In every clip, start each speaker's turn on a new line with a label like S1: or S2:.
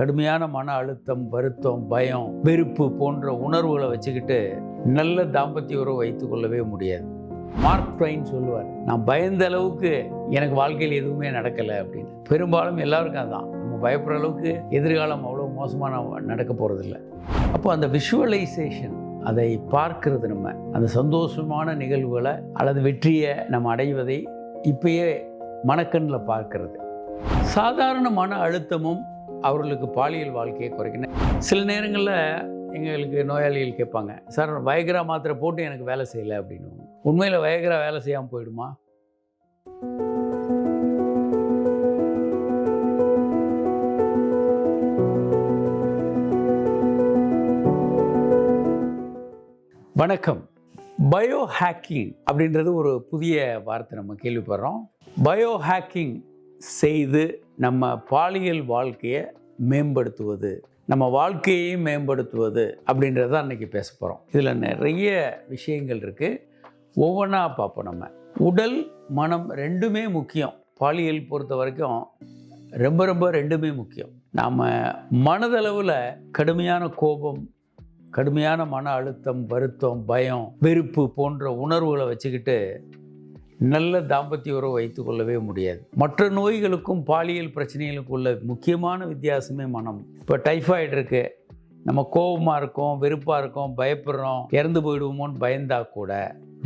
S1: கடுமையான மன அழுத்தம் வருத்தம் பயம் வெறுப்பு போன்ற உணர்வுகளை வச்சுக்கிட்டு நல்ல தாம்பத்திய உறவு வைத்துக் கொள்ளவே முடியாது. மார்க் ட்வைன் சொல்லுவார் நான் பயந்த அளவுக்கு எனக்கு வாழ்க்கையில் எதுவுமே நடக்கலை அப்படின்னு. பெரும்பாலும் எல்லாருக்கும் அதுதான் நம்ம பயப்படுற அளவுக்கு எதிர்காலம் அவ்வளோ மோசமாக நடக்க போகிறதில்ல அப்போ அந்த விஷுவலைசேஷன் அதை பார்க்கிறது நம்ம அந்த சந்தோஷமான நிகழ்வுகளை அல்லது வெற்றியை நம்ம அடைவதை இப்பயே மனக்கண்ணில் பார்க்கறது. சாதாரண மன அழுத்தமும் அவர்களுக்கு பாலியல் வாழ்க்கையை குறைக்கணும். சில நேரங்களில் எங்களுக்கு நோயாளிகள் கேட்பாங்க சார் வயகரா மாத்திரை போட்டு எனக்கு வேலை செய்யலை அப்படின்னு உண்மையில் வயகரா வேலை செய்யாமல் போயிடுமா? வணக்கம். பயோ ஹேக்கிங் அப்படின்றது ஒரு புதிய வார்த்தை நம்ம கேள்விப்படுறோம். பயோ ஹேக்கிங் செய்து நம்ம பாலியல் வாழ்க்கையை மேம்படுத்துவது நம்ம வாழ்க்கையையும் மேம்படுத்துவது அப்படின்றத அன்றைக்கி பேச போகிறோம் இதில் நிறைய விஷயங்கள் இருக்குது ஒவ்வொன்றா பார்ப்போம் நம்ம. உடல் மனம் ரெண்டுமே முக்கியம். பாலியல் பொறுத்த வரைக்கும் ரொம்ப ரொம்ப ரெண்டுமே முக்கியம். நாம் மனதளவில் கடுமையான கோபம் கடுமையான மன அழுத்தம் வருத்தம் பயம் வெறுப்பு போன்ற உணர்வுகளை வச்சுக்கிட்டு நல்ல தாம்பத்திய உறவு வைத்து கொள்ளவே முடியாது. மற்ற நோய்களுக்கும் பாலியல் பிரச்சனைகளுக்கும் உள்ள முக்கியமான வித்தியாசமே மனம். இப்போ டைஃபாய்டு இருக்குது நம்ம கோபமாக இருக்கோம் வெறுப்பாக இருக்கோம் பயப்படுறோம் இறந்து போயிடுவோமோன்னு பயந்தா கூட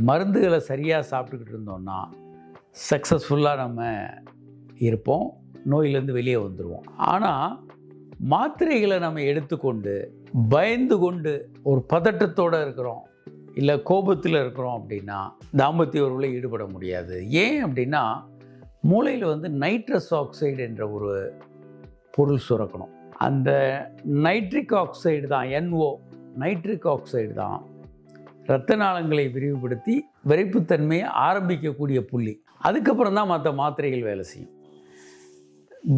S1: மருந்துகளை சரியாக சாப்பிட்டுக்கிட்டு இருந்தோம்னா சக்ஸஸ்ஃபுல்லாக நம்ம இருப்போம். நோயிலேருந்து வெளியே வந்துடுவோம் ஆனால் மாத்திரைகளை நம்ம எடுத்துக்கொண்டு பயந்து கொண்டு ஒரு பதட்டத்தோடு இருக்கிறோம். இல்லை கோபத்தில் இருக்கிறோம் அப்படின்னா தாம்பத்திய உறவில் ஈடுபட முடியாது. ஏன் அப்படின்னா மூளையில் வந்து நைட்ரஸ் ஆக்சைடு என்ற ஒரு பொருள் சுரக்கணும். அந்த நைட்ரிக் ஆக்சைடு தான் என்ஓ நைட்ரிக் ஆக்சைடு தான் இரத்த நாளங்களை விரிவுபடுத்தி விரைப்புத்தன்மையை ஆரம்பிக்கக்கூடிய புள்ளி. அதுக்கப்புறம் தான் மற்ற மாத்திரைகள் வேலை செய்யும்.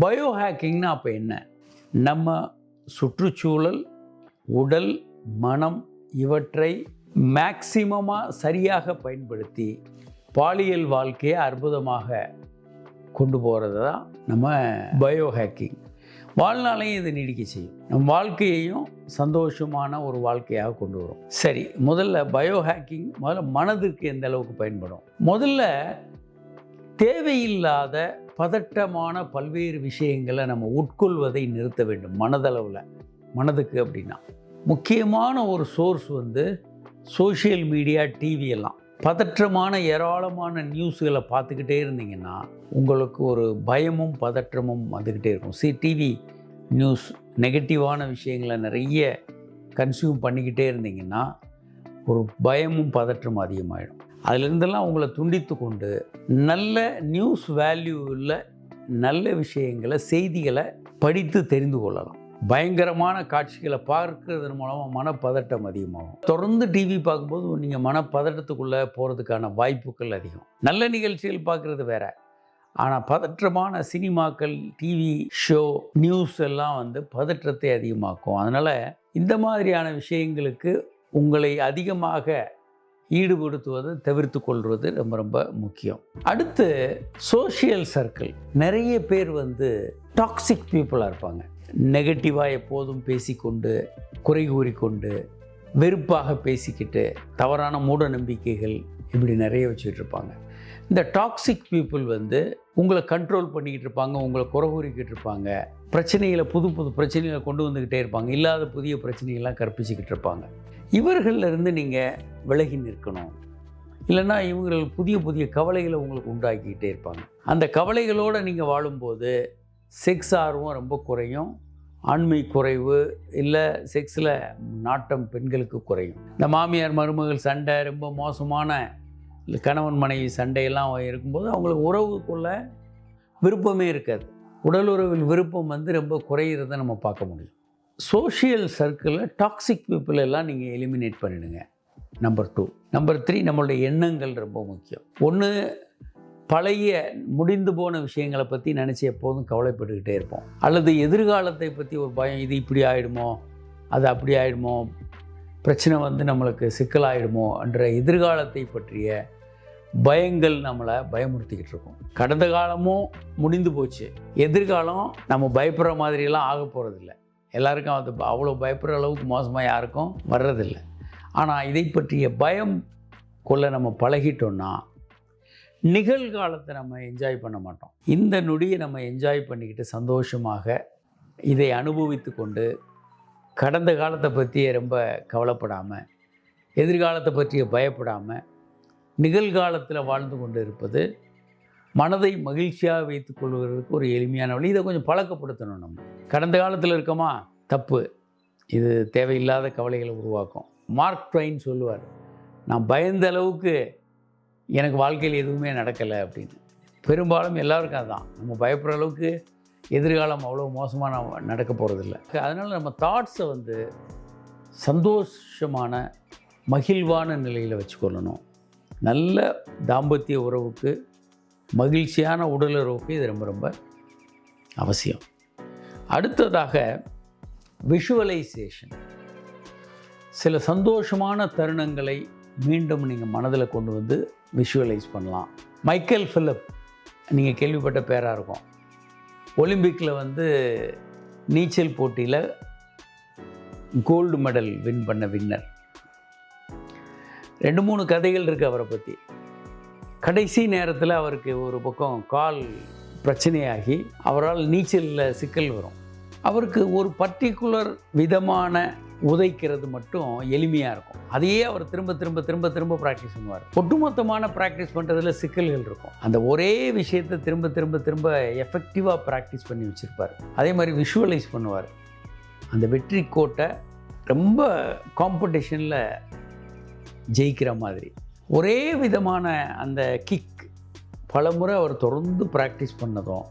S1: பயோ ஹேக்கிங்னா அப்போ என்ன? நம்ம சுற்றுச்சூழல் உடல் மனம் இவற்றை மேக்சிமமாக சரியாக பயன்படுத்தி பாலியல் வாழ்க்கையை அற்புதமாக கொண்டு போகிறது தான் நம்ம பயோ ஹேக்கிங் வாழ்நாளையும் இது நீடிக்க செய்யும். நம் வாழ்க்கையையும் சந்தோஷமான ஒரு வாழ்க்கையாக கொண்டு வரும். சரி முதல்ல பயோ ஹேக்கிங் முதல்ல மனதிற்கு எந்த அளவுக்கு பயன்படும்? முதல்ல தேவையில்லாத பதட்டமான பல்வேறு விஷயங்களை நம்ம உட்கொள்வதை நிறுத்த வேண்டும் மனதளவில். மனதுக்கு அப்படின்னா. முக்கியமான ஒரு சோர்ஸ் வந்து சோஷியல் மீடியா டிவி எல்லாம். பதற்றமான ஏராளமான நியூஸ்களை பார்த்துக்கிட்டே இருந்தீங்கன்னா உங்களுக்கு ஒரு பயமும் பதற்றமும் வந்துக்கிட்டே இருக்கும். சி டிவி நியூஸ் நெகட்டிவான விஷயங்களை நிறைய கன்சியூம் பண்ணிக்கிட்டே இருந்தீங்கன்னா ஒரு பயமும் பதற்றமும் அதிகமாகிடும் அதுலேருந்தெல்லாம் உங்களை துண்டித்து கொண்டு நல்ல நியூஸ் வேல்யூ உள்ள நல்ல விஷயங்களை செய்திகளை படித்து தெரிந்து கொள்ளலாம். பயங்கரமான காட்சிகளை பார்க்கறதன் மூலமாக மனப்பதட்டம் அதிகமாகும். தொடர்ந்து டிவி பார்க்கும்போது நீங்கள் மனப்பதட்டத்துக்குள்ளே போகிறதுக்கான வாய்ப்புகள் அதிகம். நல்ல நிகழ்ச்சிகள் பார்க்குறது வேற. ஆனால் பதற்றமான சினிமாக்கள் டிவி ஷோ நியூஸ் எல்லாம் வந்து பதற்றத்தை அதிகமாக்கும். அதனால் இந்த மாதிரியான விஷயங்களுக்கு உங்களை அதிகமாக ஈடுபடுத்துவதை தவிர்த்து கொள்வது ரொம்ப ரொம்ப முக்கியம். அடுத்து சோஷியல் சர்க்கிள் நிறைய பேர் வந்து டாக்ஸிக் பீப்புளாக இருப்பாங்க. நெகட்டிவாக எப்போதும் பேசிக்கொண்டு குறை கூறிக்கொண்டு வெறுப்பாக பேசிக்கிட்டு தவறான மூட நம்பிக்கைகள் இப்படி நிறைய வச்சுக்கிட்டு இருப்பாங்க இந்த டாக்ஸிக் பீப்புள் வந்து உங்களை கண்ட்ரோல் பண்ணிக்கிட்டு இருப்பாங்க உங்களை குறை கூறிக்கிட்டு இருப்பாங்க. பிரச்சனைகளை புது புது பிரச்சனைகளை கொண்டு வந்துக்கிட்டே இருப்பாங்க. இல்லாத புதிய பிரச்சனைகள்லாம் கற்பிச்சுக்கிட்டு இருப்பாங்க. இவர்களிருந்து நீங்கள் விலகி நிற்கணும். இல்லைன்னா இவங்கள் புதிய புதிய கவலைகளை உங்களுக்கு உண்டாக்கிக்கிட்டே இருப்பாங்க. அந்த கவலைகளோடு நீங்கள் வாழும்போது செக்ஸ் ஆர்வம் ரொம்ப குறையும். ஆண்மை குறைவு இல்லை செக்ஸில் நாட்டம் பெண்களுக்கு குறையும். இந்த மாமியார் மருமகள் சண்டை ரொம்ப மோசமான இல்லை கணவன் மனைவி சண்டையெல்லாம் இருக்கும்போது அவங்களுக்கு உறவுக்குள்ள விருப்பமே இருக்காது. உடல் உறவில் விருப்பம் வந்து ரொம்ப குறையிறத நம்ம பார்க்க முடியும். சோஷியல் சர்க்கிளில் டாக்ஸிக் பீப்புள் எல்லாம் நீங்கள் எலிமினேட் பண்ணிடுங்க. நம்பர் டூ நம்பர் த்ரீ நம்மளுடைய எண்ணங்கள் ரொம்ப முக்கியம். ஒன்று பழைய முடிந்து போன விஷயங்களை பற்றி நினச்சி எப்போதும் கவலைப்பட்டுக்கிட்டே இருப்போம். அல்லது எதிர்காலத்தை பற்றி ஒரு பயம் இது இப்படி ஆகிடுமோ அது அப்படி ஆகிடுமோ பிரச்சனை வந்து நம்மளுக்கு சிக்கலாயிடுமோ என்ற எதிர்காலத்தை பற்றிய பயங்கள் நம்மளை பயமுறுத்திக்கிட்டு இருக்கும். கடந்த காலமும் முடிந்து போச்சு. எதிர்காலம் நம்ம பயப்படுற மாதிரியெல்லாம் ஆக போகிறதில்ல எல்லாருக்கும் அது அவ்வளோ பயப்படுற அளவுக்கு மோசமாக யாருக்கும் வர்றதில்லை. ஆனால் இதை பற்றிய பயம் கொள்ள நம்ம பழகிட்டோன்னா நிகழ்காலத்தை நம்ம என்ஜாய் பண்ண மாட்டோம். இந்த நொடியை நம்ம என்ஜாய் பண்ணிக்கிட்டு சந்தோஷமாக இதை அனுபவித்து கொண்டு கடந்த காலத்தை பற்றியே ரொம்ப கவலைப்படாமல் எதிர்காலத்தை பற்றிய பயப்படாமல் நிகழ்காலத்தில் வாழ்ந்து கொண்டு இருப்பது மனதை மகிழ்ச்சியாக வைத்துக் கொள்வதற்கு ஒரு எளிமையான வழி. இதை கொஞ்சம் பழக்கப்படுத்தணும் நம்ம. கடந்த காலத்தில் இருக்கோமா? தப்பு. இது தேவையில்லாத கவலைகளை உருவாக்கும். மார்க் ட்வைன் சொல்லுவார் நான் பயந்த அளவுக்கு எனக்கு வாழ்க்கையில் எதுவுமே நடக்கலை அப்படின்னு. பெரும்பாலும் எல்லாருக்கும் அதுதான் நம்ம பயப்படுற அளவுக்கு எதிர்காலம் அவ்வளோ மோசமாக நம்ம நடக்க போகிறதில்ல அதனால் நம்ம தாட்ஸை வந்து சந்தோஷமான மகிழ்வான நிலையில் வச்சுக்கொள்ளணும். நல்ல தாம்பத்திய உறவுக்கு மகிழ்ச்சியான உடலுறவுக்கு இது ரொம்ப ரொம்ப அவசியம். அடுத்ததாக விஷுவலைசேஷன் சில சந்தோஷமான தருணங்களை மீண்டும் நீங்கள் மனதில் கொண்டு வந்து விஷுவலைஸ் பண்ணலாம். மைக்கேல் ஃபிலிப் நீங்கள் கேள்விப்பட்ட பேராக இருக்கும். ஒலிம்பிக்கில் வந்து நீச்சல் போட்டியில் கோல்டு மெடல் வின் பண்ண வின்னர் ரெண்டு மூணு கதைகள் இருக்குது அவரை பற்றி கடைசி நேரத்தில் அவருக்கு ஒரு பக்கம் கால் பிரச்சனையாகி அவரால் நீச்சலில் சிக்கல் வரும். அவருக்கு ஒரு பர்டிகுலர் விதமான உதைக்கிறது மட்டும் எளிமையாக இருக்கும். அதையே அவர் திரும்ப திரும்ப திரும்ப திரும்ப ப்ராக்டிஸ் பண்ணுவார். ஒட்டுமொத்தமான ப்ராக்டிஸ் பண்ணுறதுல சிக்கல்கள் இருக்கும். அந்த ஒரே விஷயத்தை திரும்ப திரும்ப திரும்ப எஃபெக்டிவாக ப்ராக்டிஸ் பண்ணி வச்சுருப்பார். அதே மாதிரி விஷுவலைஸ் பண்ணுவார். அந்த வெற்றி கோட்டை ரொம்ப காம்படிஷனில் ஜெயிக்கிற மாதிரி. ஒரே விதமான அந்த கிக் பலமுறை அவர் தொடர்ந்து ப்ராக்டிஸ் பண்ணதும்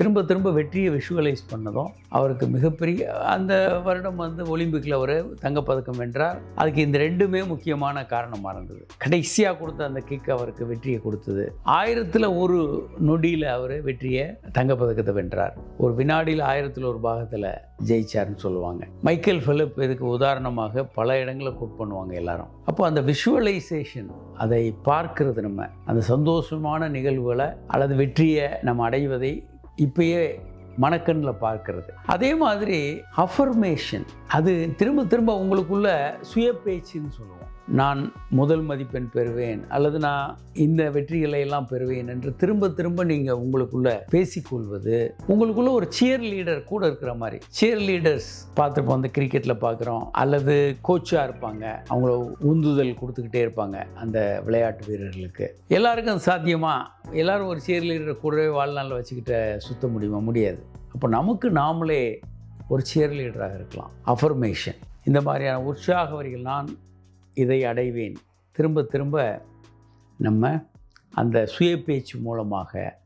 S1: திரும்ப திரும்ப வெற்றியை விஷுவலைஸ் பண்ணதும் அவருக்கு மிகப்பெரிய அந்த வருடம் வந்து ஒலிம்பிக்கில் அவர் தங்கப்பதக்கம் வென்றார். அதுக்கு இந்த ரெண்டுமே முக்கியமான காரணமாக இருந்தது. கடைசியாக கொடுத்த அந்த கிக் அவருக்கு வெற்றியை கொடுத்தது. ஆயிரத்தில் ஒரு நொடியில் அவர் வெற்றியை தங்கப்பதக்கத்தை வென்றார். ஒரு வினாடியில் ஆயிரத்தில் ஒரு பாகத்தில் ஜெயிச்சார்னு சொல்லுவாங்க. மைக்கேல் ஃபிலிப் இதுக்கு உதாரணமாக பல இடங்களை கோட் பண்ணுவாங்க எல்லாரும். அப்போ அந்த விஷுவலைசேஷன் அதை பார்க்கிறது நம்ம அந்த சந்தோஷமான நிகழ்வுகளை அல்லது வெற்றியை நம்ம அடைவதை இப்பயே மனக்கண்ணில் பார்க்கறது. அதே மாதிரி அஃபர்மேஷன் அது திரும்ப திரும்ப உங்களுக்குள்ள சுய பேச்சுன்னு சொல்லுவோம். நான் முதல் மதிப்பெண் பெறுவேன் அல்லது நான் இந்த வெற்றிகளை எல்லாம் பெறுவேன் என்று திரும்ப திரும்ப நீங்கள் உங்களுக்குள்ள பேசிக்கொள்வது உங்களுக்குள்ள ஒரு சியர் லீடர் கூட இருக்கிற மாதிரி சியர் லீடர்ஸ் பார்த்துருப்போம் அந்த கிரிக்கெட்டில் பார்க்குறோம் அல்லது கோச்சாக இருப்பாங்க அவங்கள உந்துதல் கொடுத்துக்கிட்டே இருப்பாங்க அந்த விளையாட்டு வீரர்களுக்கு. எல்லாருக்கும் சாத்தியமாக சாத்தியமா? எல்லாரும் ஒரு சியர் லீடர் கூடவே வாழ்நாளில் வச்சுக்கிட்ட சுத்த முடியுமா? முடியாது. அப்போ நமக்கு நாமளே ஒரு சியர் லீடராக இருக்கலாம். அஃபர்மேஷன் இந்த மாதிரியான உற்சாக வரிகள் நான் இதை அடைவேன். திரும்ப திரும்ப நம்ம அந்த சுய பேச்சு மூலமாக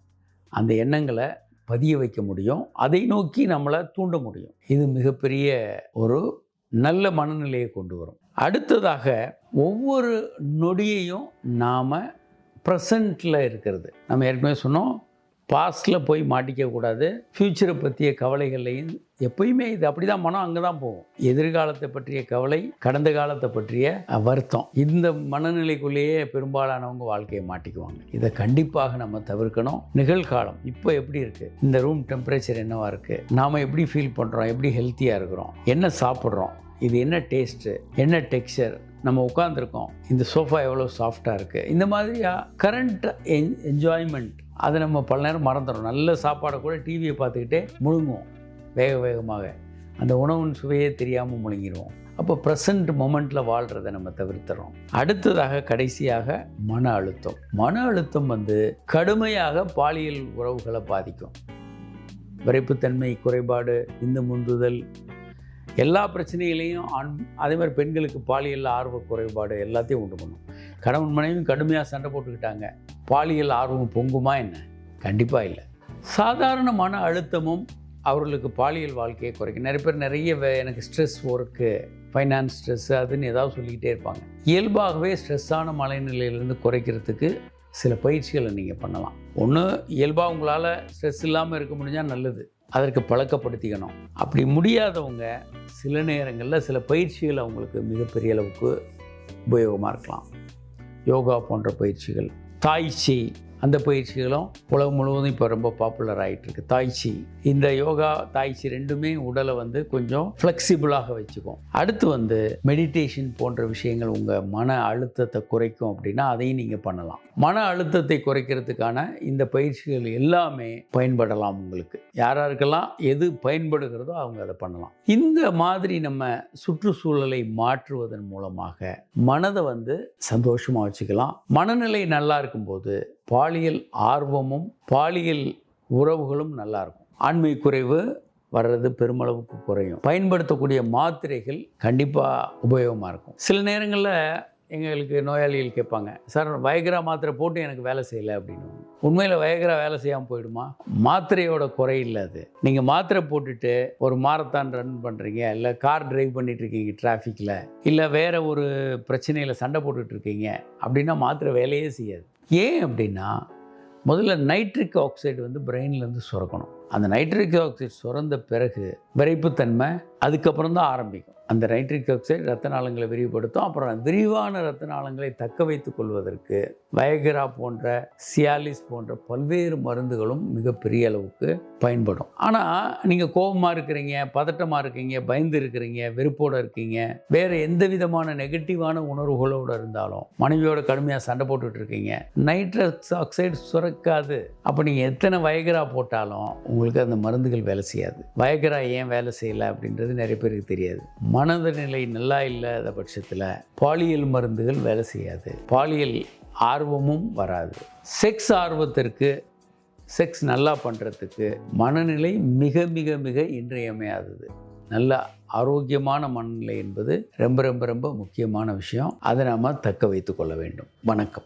S1: அந்த எண்ணங்களை பதிய வைக்க முடியும். அதை நோக்கி நம்மளை தூண்ட முடியும். இது மிகப்பெரிய ஒரு நல்ல மனநிலையை கொண்டு வரும். அடுத்ததாக ஒவ்வொரு நொடியையும் நாம் ப்ரெசண்ட்டில் இருக்கிறது. நம்ம ஏற்கனவே சொன்னோம் பாஸ்டில் போய் மாட்டிக்கக்கூடாது. ஃப்யூச்சரை பற்றிய கவலைகளையும் எப்பயுமே இது அப்படி தான் மனம் அங்கே தான் போகும். எதிர்காலத்தை பற்றிய கவலை கடந்த காலத்தை பற்றிய வருத்தம். இந்த மனநிலைக்குள்ளேயே பெரும்பாலானவங்க வாழ்க்கையை மாட்டிக்குவாங்க. இதை கண்டிப்பாக நம்ம தவிர்க்கணும். நிகழ்காலம் இப்போ எப்படி இருக்குது இந்த ரூம் டெம்பரேச்சர் என்னவா இருக்குது நாம் எப்படி ஃபீல் பண்ணுறோம் எப்படி ஹெல்த்தியாக இருக்கிறோம்? என்ன சாப்பிட்றோம்? இது என்ன டேஸ்ட்டு என்ன டெக்ஸ்சர் நம்ம உட்காந்துருக்கோம் இந்த சோஃபா எவ்வளோ சாஃப்டாக இருக்குது இந்த மாதிரியா கரண்ட் என் என்ஜாய்மெண்ட் அதை நம்ம பல நேரம் மறந்துடும் நல்ல சாப்பாடை கூட டிவியை பார்த்துக்கிட்டே முழுங்குவோம். வேக வேகமாக அந்த உணவின் சுவையே தெரியாமல் முழுங்கிடுவோம் அப்போ ப்ரெசண்ட் மொமெண்ட்டில் வாழ்கிறத நம்ம தவிர்த்துறோம். அடுத்ததாக கடைசியாக மன அழுத்தம். மன அழுத்தம் வந்து கடுமையாக பாலியல் உறவுகளை பாதிக்கும். விரைப்புத்தன்மை குறைபாடு இந்த முந்துதல் எல்லா பிரச்சனைகளையும் ஆண் அதே மாதிரி பெண்களுக்கு பாலியல் ஆர்வ குறைபாடு எல்லாத்தையும் உண்டு பண்ணும். கணவன் மனைவியும் கடுமையாக சண்டை போட்டுக்கிட்டாங்க. பாலியல் ஆர்வம் பொங்குமா என்ன? கண்டிப்பாக இல்லை. சாதாரண மன அழுத்தமும் அவர்களுக்கு பாலியல் வாழ்க்கையை குறைக்கும் நிறைய பேர் நிறைய வே- எனக்கு ஸ்ட்ரெஸ் ஒர்க்கு ஃபைனான்ஸ் ஸ்ட்ரெஸ் அதுன்னு ஏதாவது சொல்லிக்கிட்டே இருப்பாங்க. இயல்பாகவே ஸ்ட்ரெஸ்ஸான மலைநிலையிலேருந்து குறைக்கிறதுக்கு சில பயிற்சிகளை நீங்கள் பண்ணலாம். ஒன்று இயல்பாக உங்களால் ஸ்ட்ரெஸ் இல்லாமல் இருக்க முடிஞ்சால் நல்லது. அதற்கு பழக்கப்படுத்திக்கணும். அப்படி முடியாதவங்க சில நேரங்களில் சில பயிற்சிகள் அவங்களுக்கு மிகப்பெரிய அளவுக்கு உபயோகமாக இருக்கலாம். யோகா போன்ற பயிற்சிகள் தாய்ச்சி அந்த பயிற்சிகளும் உலகம் முழுவதும் இப்போ ரொம்ப பாப்புலர் ஆகிட்டு இருக்கு தாய்ச்சி இந்த யோகா தாய்ச்சி ரெண்டுமே உடலை வந்து கொஞ்சம் ஃப்ளெக்சிபிளாக வச்சுக்கும். அடுத்து வந்து மெடிடேஷன் போன்ற விஷயங்கள் உங்கள் மன அழுத்தத்தை குறைக்கும் அப்படின்னா அதையும் நீங்கள் பண்ணலாம். மன அழுத்தத்தை குறைக்கிறதுக்கான இந்த பயிற்சிகள் எல்லாமே பயன்படலாம் உங்களுக்கு. யாராருக்கெல்லாம் எது பயன்படுகிறதோ அவங்க அதை பண்ணலாம். இந்த மாதிரி நம்ம சுற்றுச்சூழலை மாற்றுவதன் மூலமாக மனதை வந்து சந்தோஷமாக வச்சுக்கலாம். மனநிலை நல்லா இருக்கும்போது பாலியல் ஆர்வமும் பாலியல் உறவுகளும் நல்லாயிருக்கும். ஆண்மை குறைவு வர்றது பெருமளவுக்கு குறையும். பயன்படுத்தக்கூடிய மாத்திரைகள் கண்டிப்பாக உபயோகமாக இருக்கும். சில நேரங்களில் எங்களுக்கு நோயாளிகள் கேட்பாங்க சார் வயகரா மாத்திரை போட்டு எனக்கு வேலை செய்யலை அப்படின்னு. உண்மையில் வயகரா வேலை செய்யாமல் போயிடுமா? மாத்திரையோட குறை இல்லை அது. நீங்கள் மாத்திரை போட்டுட்டு ஒரு மாரத்தான் ரன் பண்ணுறீங்க இல்லை கார் டிரைவ் பண்ணிட்டு இருக்கீங்க டிராஃபிக்கில் இல்லை வேற ஒரு பிரச்சனையில் சண்டை போட்டுட்ருக்கீங்க அப்படின்னா மாத்திரை வேலையே செய்யாது. ஏன் அப்படின்னா முதல்ல நைட்ரிக் ஆக்சைடு வந்து பிரெயின்லேருந்து சுரக்கணும். அந்த நைட்ரிக் ஆக்சைடு சுரந்த பிறகு விரைப்புத்தன்மை அதுக்கப்புறம் தான் ஆரம்பிக்கும். அந்த நைட்ரிக் ஆக்சைடு ரத்த நாளங்களை விரிவுபடுத்தும். அப்புறம் விரிவான ரத்த நாளங்களை தக்க வைத்துக் கொள்வதற்கு வயகரா போன்ற சியாலிஸ் போன்ற பல்வேறு மருந்துகளும் மிகப்பெரிய அளவுக்கு பயன்படும். ஆனால் நீங்கள் கோபமாக இருக்கிறீங்க பதட்டமாக இருக்கீங்க பயந்து இருக்கிறீங்க வெறுப்போடு இருக்கீங்க வேறு எந்த விதமான நெகட்டிவான உணர்வுகளோடு இருந்தாலும் மனைவியோட கடுமையாக சண்டை போட்டுட்டு இருக்கீங்க நைட்ரஸ் ஆக்சைடு சுரக்காது. அப்போ நீங்கள் எத்தனை வயகரா போட்டாலும் உங்களுக்கு அந்த மருந்துகள் வேலை செய்யாது. வயகரா ஏன் வேலை செய்யலை அப்படின்றது நிறைய பேருக்கு தெரியாது. மனத நிலை நல்லா இல்லாத பட்சத்தில் பாலியல் மருந்துகள் வேலை செய்யாது. பாலியல் ஆர்வமும் வராது. செக்ஸ் ஆர்வத்திற்கு செக்ஸ் நல்லா பண்ணுறதுக்கு மனநிலை மிக மிக மிக இன்றியமையாதது. நல்ல ஆரோக்கியமான மனநிலை என்பது ரொம்ப ரொம்ப ரொம்ப முக்கியமான விஷயம். அதை நாம் தக்க வைத்து கொள்ள வேண்டும். வணக்கம்.